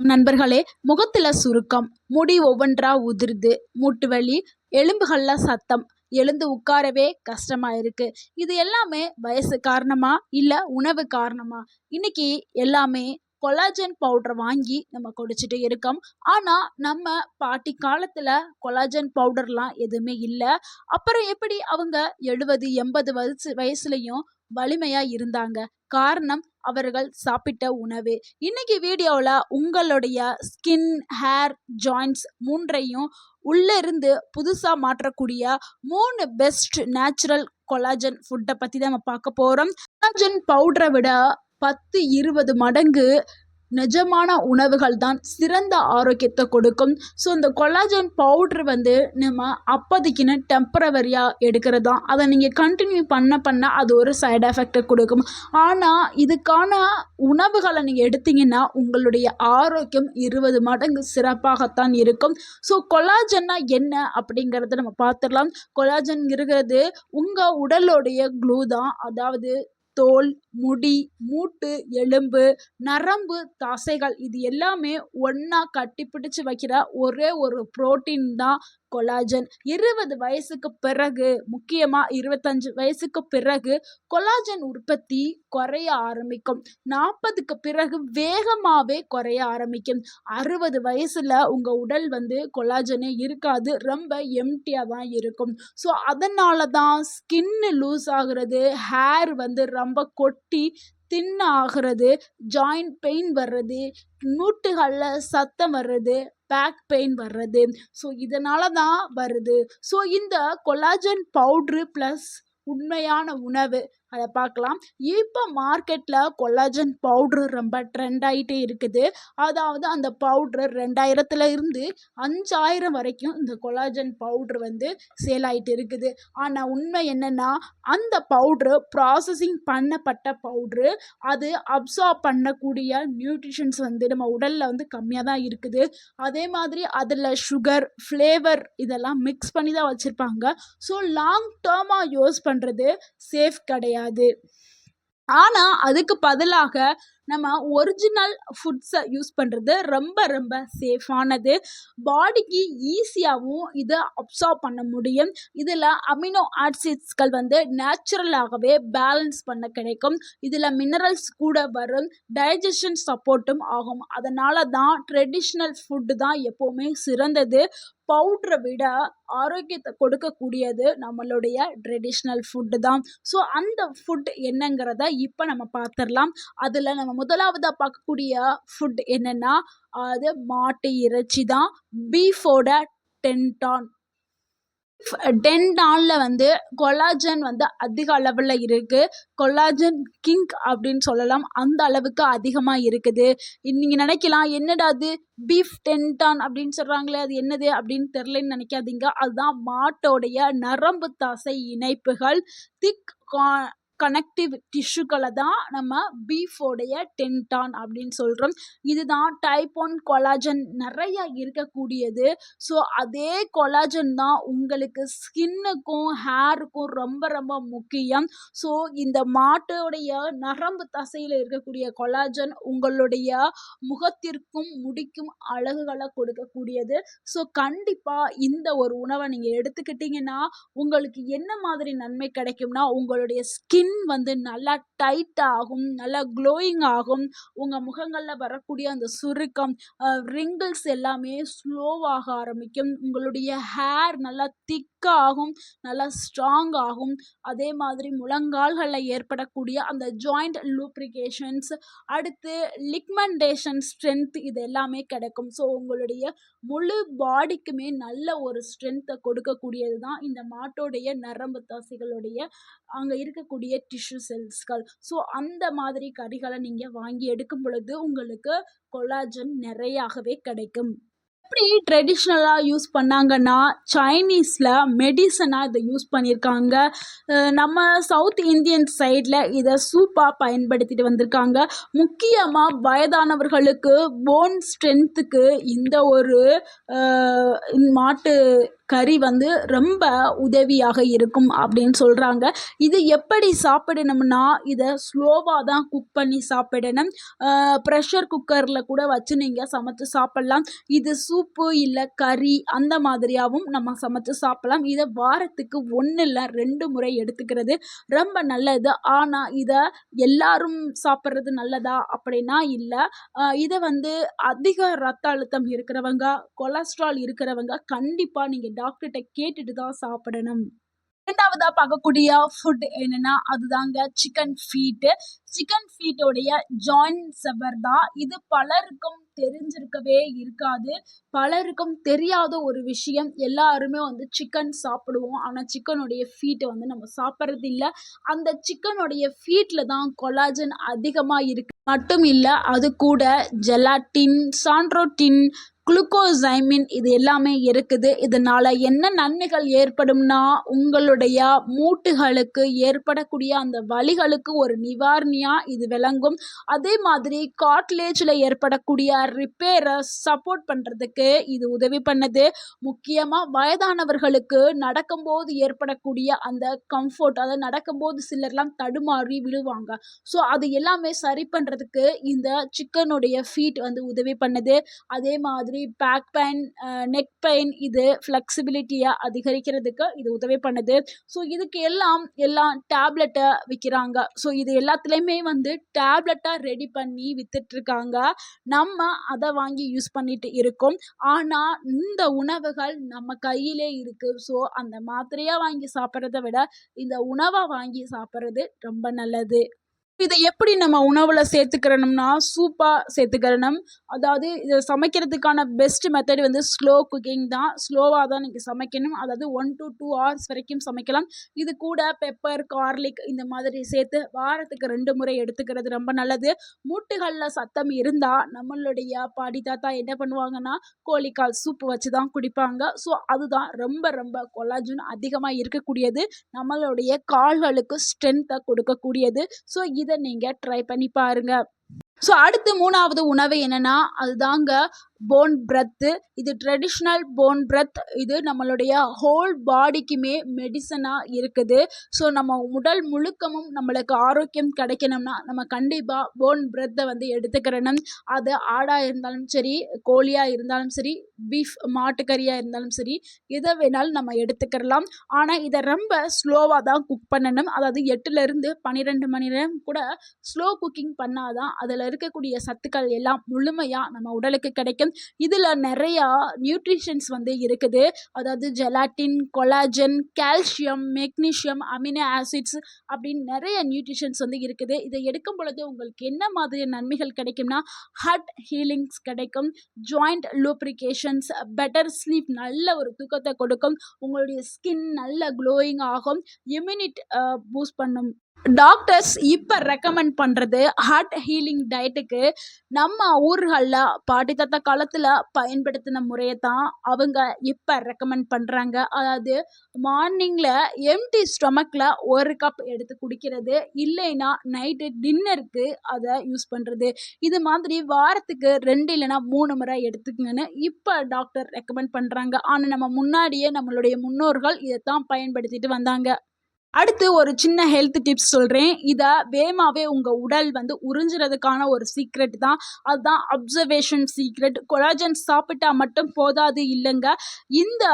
நண்பர்களே முகத்துல சுருக்கம். முடி ஒவ்வொன்றா உதிர்து மூட்டு வலி எலும்புகள்ல சத்தம். எழுந்து உட்காரவே கஷ்டமா இருக்கு. இது எல்லாமே வயசு காரணமா இல்ல உணவு காரணமா? இன்னைக்கு எல்லாமே கொலாஜன் பவுடர் வாங்கி நம்ம குடிச்சிட்டு இருக்கோம். ஆனா நம்ம பாட்டி காலத்துல கொலாஜன் பவுடர்லாம் எதுவுமே இல்லை. அப்புறம் எப்படி அவங்க எழுபது எண்பது வயசு வயசுலயும் வலிமையா இருந்தாங்க? காரணம் அவர்கள் சாப்பிட்ட உணவு. இன்னைக்கு வீடியோவில் உங்களுடைய ஸ்கின் ஹேர் ஜாயின்ஸ் மூன்றையும் உள்ளே இருந்து புதுசாக மாற்றக்கூடிய மூணு பெஸ்ட் நேச்சுரல் கொலாஜன் ஃபுட்டை பற்றி தான் நம்ம பார்க்க போகிறோம் கொலாஜன் பவுடரை விட பத்து இருபது மடங்கு நிஜமான உணவுகள் தான் சிறந்த ஆரோக்கியத்தை கொடுக்கும். ஸோ இந்த கொலாஜன் பவுட்ரு வந்து நம்ம அப்போதைக்குன்னு டெம்பரவரியாக எடுக்கிறது தான் அதை நீங்கள் கண்டினியூ பண்ண பண்ண அது ஒரு சைடு எஃபெக்டை கொடுக்கும். ஆனால் இதுக்கான உணவுகளை நீங்கள் எடுத்தீங்கன்னா உங்களுடைய ஆரோக்கியம் இருபது மடங்கு சிறப்பாகத்தான் இருக்கும். ஸோ கொலாஜன்னா என்ன அப்படிங்கிறத நம்ம பார்த்துடலாம். கொலாஜன் இருக்கிறது உங்கள் உடலுடைய க்ளூ தான் அதாவது தோல் முடி மூட்டு எலும்பு நரம்பு தசைகள் இது எல்லாமே ஒன்றா கட்டி பிடிச்சி வைக்கிற ஒரே ஒரு புரோட்டீன் தான் கொலாஜன். இருபது வயசுக்கு பிறகு முக்கியமாக இருபத்தஞ்சு வயசுக்கு பிறகு கொலாஜன் உற்பத்தி குறைய ஆரம்பிக்கும். நாற்பதுக்கு பிறகு வேகமாகவே குறைய ஆரம்பிக்கும். அறுபது வயசில் உங்கள் உடல் வந்து கொலாஜனே இருக்காது ரொம்ப எம்டியாக தான் இருக்கும். ஸோ அதனால தான் ஸ்கின்னு லூஸ் ஆகுறது ஹேர் வந்து ரொம்ப ஒட்டி தின் ஆகிறது ஜாயிண்ட் பெயின் வர்றது. மூட்டுகளில் சத்தம் வர்றது. பேக் பெயின் வர்றது. ஸோ இதனால தான் வருது. ஸோ இந்த கொலாஜன் பவுட்ரு ப்ளஸ் உண்மையான உணவு அதை பார்க்கலாம். இப்போ மார்க்கெட்டில் கொலாஜன் பவுட்ரு ரொம்ப ட்ரெண்ட் ஆகிட்டே இருக்குது. அதாவது அந்த பவுட்ரு ரெண்டாயிரத்துல இருந்து அஞ்சாயிரம் வரைக்கும் இந்த கொலாஜன் பவுட்ரு வந்து சேல் ஆகிட்டு இருக்குது. ஆனால் உண்மை என்னென்னா அந்த பவுட்ரு ப்ராசஸிங் பண்ணப்பட்ட பவுட்ரு அது அப்சார்ப் பண்ணக்கூடிய நியூட்ரிஷன்ஸ் வந்து நம்ம உடலில் வந்து கம்மியாக தான் இருக்குது. அதே மாதிரி அதில் சுகர் ஃப்ளேவர் இதெல்லாம் மிக்ஸ் பண்ணி தான் வச்சுருப்பாங்க. ஸோ லாங் டேர்மாக யூஸ் பண்ணுறது சேஃப் கிடையாது. கிடையாது. ஆனால் அதுக்கு பதிலாக நம்ம ஒரிஜினல் ஃபுட்ஸை யூஸ் பண்ணுறது ரொம்ப ரொம்ப சேஃபானது பாடிக்கு ஈஸியாகவும் இதை அப்சார்ப் பண்ண முடியும். இதில் அமினோ ஆசிட்ஸ்கள் வந்து நேச்சுரலாகவே பேலன்ஸ் பண்ண கிடைக்கும். இதில் மினரல்ஸ் கூட வரும். டைஜஷன் சப்போர்ட்டும் ஆகும். அதனால தான் ட்ரெடிஷ்னல் ஃபுட்டு தான் எப்போவுமே சிறந்தது. பவுட்ரை விட ஆரோக்கியத்தை கொடுக்கக்கூடியது நம்மளுடைய ட்ரெடிஷ்னல் ஃபுட்டு தான். ஸோ அந்த ஃபுட் என்னங்கிறத இப்போ நம்ம பார்த்துடலாம் அதில் நம்ம முதலாவதாக பார்க்கக்கூடிய ஃபுட் என்னென்னா அது மாட்டு இறைச்சி தான். பீஃபோட டென்டான் டென்டானில் வந்து கொலாஜன் வந்து அதிக அளவில் இருக்குது கொலாஜன் கிங் அப்படின்னு சொல்லலாம். அந்த அளவுக்கு அதிகமாக இருக்குது. நீங்கள் நினைக்கலாம் என்னடா அது? பீஃப் டென்டான் அப்படின்னு சொல்கிறாங்களே அது என்னது அப்படின்னு தெரிலன்னு நினைக்காதீங்க. அதுதான் மாட்டோடைய நரம்பு தசை இணைப்புகள். திக் கனெக்டிவ் டிஷ்யூக்களை தான் நம்ம பீஃபோடைய டென்டான் அப்படின்னு சொல்கிறோம் இதுதான் டைப் ஒன் கொலாஜன் நிறைய இருக்கக்கூடியது. ஸோ அதே கொலாஜன் தான் உங்களுக்கு ஸ்கின்னுக்கும் ஹேருக்கும் ரொம்ப ரொம்ப முக்கியம். ஸோ இந்த மாட்டோடைய நரம்பு தசையில் இருக்கக்கூடிய கொலாஜன் உங்களுடைய முகத்திற்கும் முடிக்கும் அழகுகளை கொடுக்கக்கூடியது. ஸோ கண்டிப்பாக இந்த ஒரு உணவை நீங்கள் எடுத்துக்கிட்டிங்கன்னா உங்களுக்கு என்ன மாதிரி நன்மை கிடைக்கும்னா உங்களுடைய ஸ்கின் ஸ்கின் வந்து நல்லா டைட் ஆகும் நல்லா க்ளோயிங் ஆகும். உங்கள் முகங்களில் வரக்கூடிய அந்த சுருக்கம் ரிங்கிள்ஸ் எல்லாமே ஸ்லோவாக ஆரம்பிக்கும். உங்களுடைய ஹேர் நல்லா திக்காகும் ஆகும் நல்லா ஸ்ட்ராங் ஆகும். அதே மாதிரி முழங்கால்களில் ஏற்படக்கூடிய அந்த ஜாயிண்ட் லூப்ரிகேஷன்ஸ் அடுத்து லிக்மெண்டேஷன் ஸ்ட்ரென்த் இது எல்லாமே கிடைக்கும். ஸோ உங்களுடைய முழு பாடிக்குமே நல்ல ஒரு ஸ்ட்ரென்த்தை கொடுக்கக்கூடியது தான் இந்த மாட்டோடைய நரம்பு தசைகளுடைய அங்கே இருக்கக்கூடிய டிஷ்யூ செல்ஸ்கள் ஸோ அந்த மாதிரி கறிகளை நீங்கள் வாங்கி எடுக்கும் பொழுது உங்களுக்கு கொலாஜன் நிறையாகவே கிடைக்கும். எப்படி ட்ரெடிஷ்னலாக யூஸ் பண்ணாங்கன்னா சைனீஸில் மெடிசனாக இதை யூஸ் பண்ணியிருக்காங்க. நம்ம சவுத் இந்தியன் சைடில் இதை சூப்பாக பயன்படுத்திட்டு வந்திருக்காங்க. முக்கியமாக வயதானவர்களுக்கு போன் ஸ்ட்ரென்த்துக்கு இந்த ஒரு மாட்டு கறி வந்து ரொம்ப உதவியாக இருக்கும் அப்படின்னு சொல்கிறாங்க இது எப்படி சாப்பிடணும்னா இதை ஸ்லோவாக தான் குக் பண்ணி சாப்பிடணும். ப்ரெஷர் குக்கரில் கூட வச்சு நீங்கள் சமைச்சு சாப்பிட்லாம். இது சூப்பு இல்லை கறி அந்த மாதிரியாகவும் நம்ம சமைச்சு சாப்பிட்லாம். இதை வாரத்துக்கு ஒன்று இல்லை ரெண்டு முறை எடுத்துக்கிறது ரொம்ப நல்லது. ஆனால் இதை எல்லாரும் சாப்பிட்றது நல்லதா அப்படின்னா இல்லை. இதை வந்து அதிக ரத்த அழுத்தம் இருக்கிறவங்க கொலஸ்ட்ரால் இருக்கிறவங்க கண்டிப்பாக நீங்கள் டாக்டர்கிட்ட கேட்டுட்டு தான் சாப்பிடணும். இரண்டாவதாக பார்க்கக்கூடிய ஃபுட் என்னன்னா அதுதாங்க சிக்கன் ஃபீட்டு சிக்கன் ஃபீட்டோடைய ஜாயின் செவர் தான். இது பலருக்கும் தெரிஞ்சிருக்கவே இருக்காது. பலருக்கும் தெரியாத ஒரு விஷயம். எல்லாருமே வந்து சிக்கன் சாப்பிடுவோம். ஆனால் சிக்கனுடைய ஃபீட்டை வந்து நம்ம சாப்பிட்றது இல்லை. அந்த சிக்கனுடைய ஃபீட்டில் தான் கொலாஜன் அதிகமாக இருக்கு. மட்டும் இல்லை அது கூட ஜெலாட்டின் சாண்ட்ரோட்டின் குளுக்கோசைமின் இது எல்லாமே இருக்குது. இதனால் என்ன நன்மைகள் ஏற்படும்னா உங்களுடைய மூட்டுகளுக்கு ஏற்படக்கூடிய அந்த வலிகளுக்கு ஒரு நிவாரணியாக இது விளங்கும். அதே மாதிரி காட்லேஜில் ஏற்படக்கூடிய ரிப்பேரை சப்போர்ட் பண்ணுறதுக்கு இது உதவி பண்ணுது. முக்கியமாக வயதானவர்களுக்கு நடக்கும்போது ஏற்படக்கூடிய அந்த கம்ஃபர்ட் அதாவது நடக்கும்போது சிலர்லாம் தடுமாறி விழுவாங்க. ஸோ அது எல்லாமே சரி பண்ணுறதுக்கு இந்த சிக்கனுடைய ஃபீட் வந்து உதவி பண்ணுது. அதே மாதிரி பேக் பெயின் நெக் பெயின் இது ஃப்ளெக்சிபிலிட்டியை அதிகரிக்கிறதுக்கு இது உதவி பண்ணுது. ஸோ இதுக்கு எல்லாம் எல்லாம் டேப்லெட்டை விற்கிறாங்க ஸோ இது எல்லாத்துலேயுமே வந்து டேப்லெட்டாக ரெடி பண்ணி வித்துட்ருக்காங்க. நம்ம அதை வாங்கி யூஸ் பண்ணிட்டு இருக்கோம். ஆனால் இந்த உணவுகள் நம்ம கையிலே இருக்குது ஸோ அந்த மாத்திரையாக வாங்கி சாப்பிட்றத விட இந்த உணவை வாங்கி சாப்பிட்றது ரொம்ப நல்லது. இதை எப்படி நம்ம உணவில் சேர்த்துக்கிறணும்னா சூப்பாக சேர்த்துக்கிறணும் அதாவது இதை சமைக்கிறதுக்கான பெஸ்ட் மெத்தட் வந்து ஸ்லோ குக்கிங் தான். ஸ்லோவாக தான் நீங்கள் சமைக்கணும். அதாவது ஒன் டு டூ ஹவர்ஸ் வரைக்கும் சமைக்கலாம். இது கூட பெப்பர் கார்லிக் இந்த மாதிரி சேர்த்து வாரத்துக்கு ரெண்டு முறை எடுத்துக்கிறது ரொம்ப நல்லது. மூட்டுகளில் சத்தம் இருந்தால் நம்மளுடைய பாடி தாத்தா என்ன பண்ணுவாங்கன்னா கோழிக்கால் சூப்பு வச்சு தான் குடிப்பாங்க. ஸோ அதுதான் ரொம்ப ரொம்ப கொலாஜன் அதிகமாக இருக்கக்கூடியது. நம்மளுடைய கால்களுக்கு ஸ்ட்ரென்த்தை கொடுக்கக்கூடியது. ஸோ இதை நீங்கள் ட்ரை பண்ணி பாருங்கள் ஸோ அடுத்து மூணாவது உணவு என்னன்னா அதுதாங்க போன் பிரத்து இது ட்ரெடிஷ்னல் போன் பிரத் இது நம்மளுடைய ஹோல் பாடிக்குமே மெடிசனாக இருக்குது. ஸோ நம்ம உடல் முழுக்கமும் நம்மளுக்கு ஆரோக்கியம் கிடைக்கணும்னா நம்ம கண்டிப்பாக போன் பிரத்தை வந்து எடுத்துக்கிறணும். அது ஆடாக இருந்தாலும் சரி கோழியாக இருந்தாலும் சரி பீஃப் மாட்டுக்கறியாக இருந்தாலும் சரி எதை வேணாலும் நம்ம எடுத்துக்கிறலாம். ஆனால் இதை ரொம்ப ஸ்லோவாக தான் குக் பண்ணணும். அதாவது எட்டுலேருந்து பன்னிரெண்டு மணி நேரம் கூட ஸ்லோ குக்கிங் பண்ணாதான் அதில் இருக்கக்கூடிய சத்துக்கள் எல்லாம் முழுமையாக நம்ம உடலுக்கு கிடைக்கும். இதில் நிறையா நியூட்ரிஷன்ஸ் வந்து இருக்குது. அதாவது gelatin collagen calcium magnesium amino acids அப்படின்னு நிறைய நியூட்ரிஷன்ஸ் வந்து இருக்குது. இதை எடுக்கும் பொழுது உங்களுக்கு என்ன மாதிரி நன்மைகள் கிடைக்கும்னா ஹார்ட் ஹீலிங்ஸ் கிடைக்கும் ஜாயிண்ட் லூப்ரிகேஷன்ஸ் பெட்டர் ஸ்லீப் நல்ல ஒரு தூக்கத்தை கொடுக்கும் உங்களுடைய ஸ்கின் நல்ல க்ளோயிங் ஆகும் இம்யூனிட் பூஸ்ட் பண்ணும் டாக்டர்ஸ் இப்போ ரெக்கமெண்ட் பண்ணுறது ஹார்ட் ஹீலிங் டயட்டுக்கு நம்ம ஊர்களில் பாட்டி தாத்தா காலத்தில் பயன்படுத்தின முறையை தான் அவங்க இப்போ ரெக்கமெண்ட் பண்ணுறாங்க அதாவது மார்னிங்கில் எம்டி ஸ்டொமக்கில் ஒரு கப் எடுத்து குடிக்கிறது இல்லைன்னா நைட்டு டின்னருக்கு அதை யூஸ் பண்ணுறது இது மாதிரி வாரத்துக்கு ரெண்டு இல்லைன்னா மூணு முறை எடுத்துக்கங்கன்னு இப்போ டாக்டர் ரெக்கமெண்ட் பண்ணுறாங்க ஆனால் நம்ம முன்னாடியே நம்மளுடைய முன்னோர்கள் இதை தான் பயன்படுத்திட்டு வந்தாங்க. அடுத்து ஒரு சின்ன ஹெல்த் டிப்ஸ் சொல்கிறேன் இதை வேகமாகவே உங்கள் உடல் வந்து உறிஞ்சுறதுக்கான ஒரு சீக்ரெட் தான். அதுதான் அப்சர்வேஷன் சீக்ரெட் கொலாஜன் சாப்பிட்டா மட்டும் போதாது இல்லைங்க. இந்த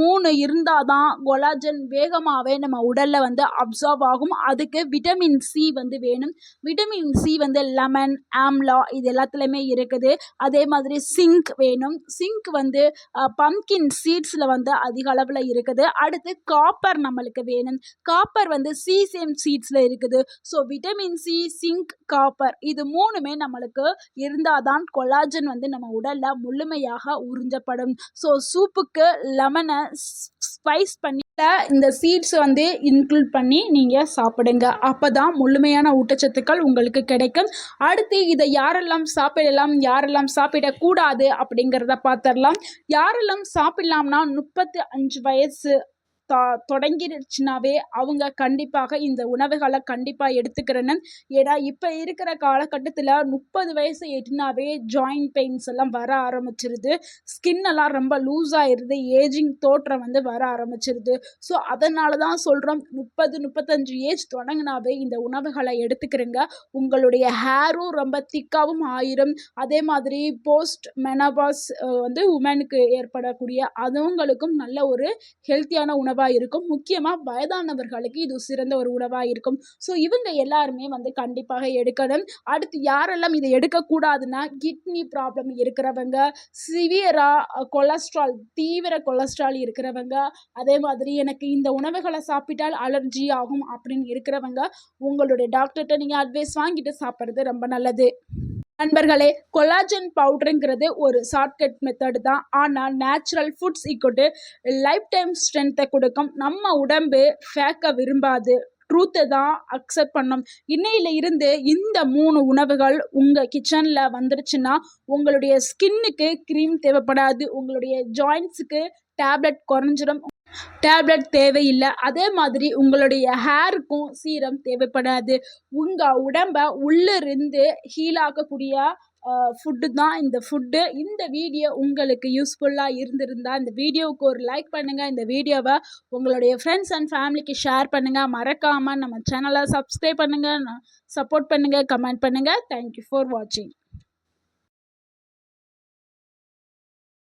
மூணு இருந்தால் தான் கொலாஜன் வேகமாகவே நம்ம உடலில் வந்து அப்சர்வ் ஆகும். அதுக்கு விட்டமின் சி வந்து வேணும். விட்டமின் சி வந்து லெமன் ஆம்லா இது எல்லாத்துலேயுமே இருக்குது. அதே மாதிரி சிங்க் வேணும். சிங்க் வந்து பம்கின் சீட்ஸில் வந்து அதிக அளவில் இருக்குது. அடுத்து காப்பர் நம்மளுக்கு வேணும். காப்பர் காப்பர் வந்து சீசேம் சீட்ஸில் இருக்குது. So vitamin C zinc copper இது மூணுமே நம்மளுக்கு இருந்தால் தான் கொலாஜன் வந்து நம்ம உடலில் முழுமையாக உறிஞ்சப்படும். ஸோ சூப்புக்கு லெமனை ஸ்பைஸ் பண்ணி இந்த சீட்ஸ் வந்து இன்க்ளூட் பண்ணி நீங்கள் சாப்பிடுங்க. அப்போ தான் முழுமையான ஊட்டச்சத்துக்கள் உங்களுக்கு கிடைக்கும். அடுத்து இதை யாரெல்லாம் சாப்பிடலாம் யாரெல்லாம் சாப்பிடக்கூடாது அப்படிங்கிறத பார்த்துடலாம். யாரெல்லாம் சாப்பிடலாம்னா முப்பத்து அஞ்சு வயசு தா தொடங்கிருச்சுனாவே அவங்க கண்டிப்பாக இந்த உணவுகளை கண்டிப்பாக எடுத்துக்கிறேன்னு. ஏன்னா இப்போ இருக்கிற காலகட்டத்தில் முப்பது வயசு எட்டினாவே ஜாயிண்ட் பெயின்ஸ் எல்லாம் வர ஆரம்பிச்சிருது. ஸ்கின் எல்லாம் ரொம்ப லூஸ் ஆயிடுது ஏஜிங் தோற்றம் வந்து வர ஆரம்பிச்சிருது. ஸோ அதனால தான் சொல்கிறோம் முப்பது முப்பத்தஞ்சு ஏஜ் தொடங்கினாவே இந்த உணவுகளை எடுத்துக்கிறேங்க. உங்களுடைய ஹேரும் ரொம்ப திக்காகவும் ஆயிரும். அதே மாதிரி போஸ்ட் மெனபாஸ் வந்து உமனுக்கு ஏற்படக்கூடிய அதுவங்களுக்கும் நல்ல ஒரு ஹெல்த்தியான உணவு உணவாக இருக்கும் முக்கியமாக வயதானவர்களுக்கு இது சிறந்த ஒரு உணவாக இருக்கும் ஸோ இவங்க எல்லாருமே வந்து கண்டிப்பாக எடுக்கணும். அடுத்து யாரெல்லாம் இதை எடுக்கக்கூடாதுன்னா கிட்னி ப்ராப்ளம் இருக்கிறவங்க சிவியராக கொலஸ்ட்ரால் தீவிர கொலஸ்ட்ரால் இருக்கிறவங்க அதே மாதிரி எனக்கு இந்த உணவுகளை சாப்பிட்டால் அலர்ஜி ஆகும் அப்படின்னு இருக்கிறவங்க உங்களுடைய டாக்டர்கிட்ட நீங்கள் அட்வைஸ் வாங்கிட்டு சாப்பிட்றது ரொம்ப நல்லது. நண்பர்களே கொலாஜன் பவுடருங்கிறது ஒரு ஷார்ட்கட் மெத்தடு தான். ஆனால் நேச்சுரல் ஃபுட்ஸ் இக்கொட்டு லைஃப் டைம் ஸ்ட்ரென்த்தை கொடுக்கும். நம்ம உடம்பு ஃபேக்க விரும்பாது. ட்ரூத்தை தான் அக்செப்ட் பண்ணோம். இன்னையில இருந்து இந்த மூணு உணவுகள் உங்கள் கிச்சனில் வந்துருச்சுன்னா உங்களுடைய ஸ்கின்னுக்கு க்ரீம் தேவைப்படாது. உங்களுடைய ஜாயின்ஸுக்கு டேப்லெட் குறைஞ்சிடும் டேப்லெட் தேவையில்லை. அதே மாதிரி உங்களுடைய ஹேருக்கும் சீரம் தேவைப்படாது. உங்கள் உடம்பை உள்ளிருந்து ஹீல் ஆகக்கூடிய ஃபுட்டு தான் இந்த ஃபுட்டு இந்த வீடியோ உங்களுக்கு யூஸ்ஃபுல்லாக இருந்திருந்தால் இந்த வீடியோவுக்கு ஒரு லைக் பண்ணுங்கள் இந்த வீடியோவை உங்களுடைய ஃப்ரெண்ட்ஸ் அண்ட் ஃபேமிலிக்கு ஷேர் பண்ணுங்கள் மறக்காமல் நம்ம சேனலை சப்ஸ்கிரைப் பண்ணுங்கள் சப்போர்ட் பண்ணுங்கள் கமெண்ட் பண்ணுங்கள் தேங்க்யூ ஃபார் வாட்சிங்